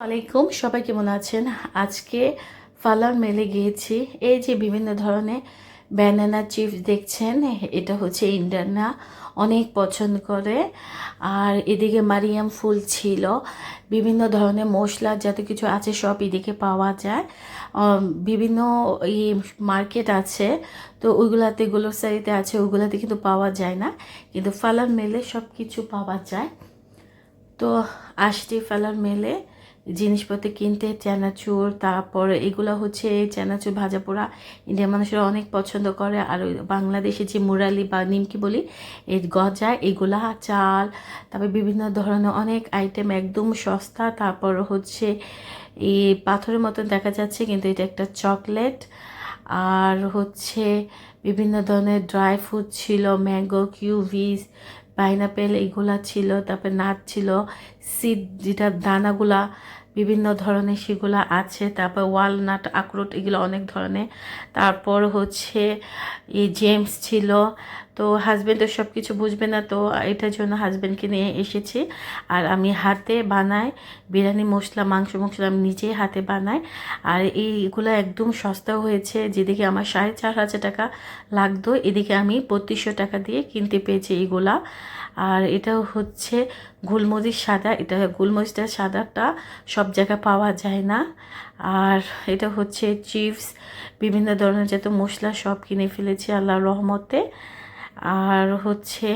আলাইকুম, সবাই কেমন আছেন? আজকে ফালার মেলে গিয়েছি। এই যে বিভিন্ন ধরনের ব্যানানা চিপস দেখছেন, এটা হচ্ছে ইন্ডিয়ানরা অনেক পছন্দ করে। আর এদিকে মারিয়াম ফুল ছিল। বিভিন্ন ধরনের মশলা যত কিছু আছে সব এদিকে পাওয়া যায়। বিভিন্ন এই মার্কেট আছে, তো ওইগুলাতে গ্লোসারিতে আছে, ওইগুলাতে কিন্তু পাওয়া যায় না। কিন্তু ফালার মেলে সব কিছু পাওয়া যায়। তো আসছি ফালার মেলে। জিনিসপত্র কিনতে, চানাচুর, তারপর এগুলো হচ্ছে চানাচুর, ভাজা পোড়া। ইন্ডিয়ার মানুষেরা অনেক পছন্দ করে। আর বাংলাদেশে যে মুরালি বা নিমকি বলি, এর গজা, এগুলা, চাল, তারপর বিভিন্ন ধরনের অনেক আইটেম একদম সস্তা। তারপর হচ্ছে এই পাথরের মতন দেখা যাচ্ছে, কিন্তু এটা একটা চকলেট আর হচ্ছে বিভিন্ন ধরনের ড্রাই ফ্রুট ছিল ম্যাঙ্গো কিউভিস পাইনাপেল এগুলো ছিল, তারপরে নাচ ছিল সিড যেটা দানাগুলা, বিভিন্ন ধরনের সেগুলো আছে, তারপর ওয়ালনাট আখরোট এগুলো অনেক ধরনের। তারপর হচ্ছে এই জেমস ছিল তো হাজব্যান্ড তো সব কিছু বুঝবে না, তো এটার জন্য হাজব্যান্ডকে নিয়ে এসেছি। আর আমি হাতে বানাই বিরিয়ানি, মশলা, মাংস, মশলা আমি নিজেই হাতে বানাই। আর এইগুলো একদম সস্তা হয়েছে, যেদিকে আমার সাড়ে চার হাজার টাকা লাগতো, এদিকে আমি বত্রিশশো টাকা দিয়ে কিনতে পেয়েছি এইগুলা। আর এটা হচ্ছে গোলমরিচ সাদা, এটা গোলমরিচটা সাদাটা সব জায়গায় পাওয়া যায় না। আর এটা হচ্ছে চিপস, বিভিন্ন ধরনের যত মশলা সব কিনে ফেলেছি আল্লাহর রহমতে। আর হচ্ছে